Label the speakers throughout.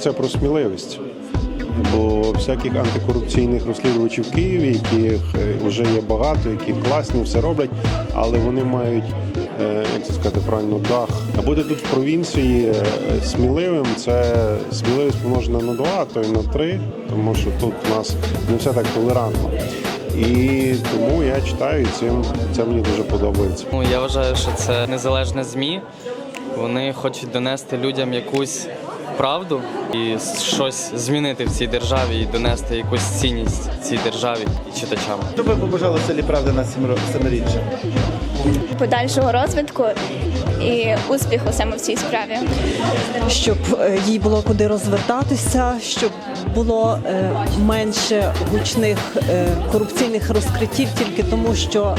Speaker 1: це про сміливість. Бо всяких антикорупційних розслідувачів в Києві, яких е, вже є багато, які класні, все роблять, але вони мають, е, як це сказати правильно, дах. А бути тут в провінції е, сміливим це сміливість помножена на два, то й на три, тому що тут у нас не все так толерантно. І тому я читаю, і цим це мені дуже подобається.
Speaker 2: Ну, я вважаю, що це незалежне ЗМІ. Вони хочуть донести людям якусь правду і щось змінити в цій державі і донести якусь цінність цій державі і читачам.
Speaker 3: Що ви селі правди на сім- семиріччя?
Speaker 4: Подальшого розвитку і успіху саме в цій справі.
Speaker 5: щоб е, їй було куди розвертатися, щоб було е, менше гучних е, корупційних розкриттів, тільки тому, що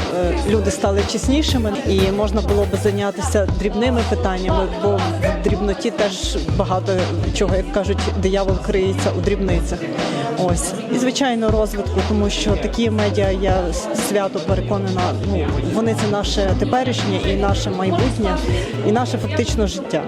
Speaker 5: люди стали чеснішими, і можна було би зайнятися дрібними питаннями, бо в дрібноті теж багато чого, як кажуть, диявол криється у дрібницях. Ось і звичайно розвитку, тому що такі медіа я свято переконана. Ну вони це наше теперішнє і наше майбутнє, і наше фактично життя.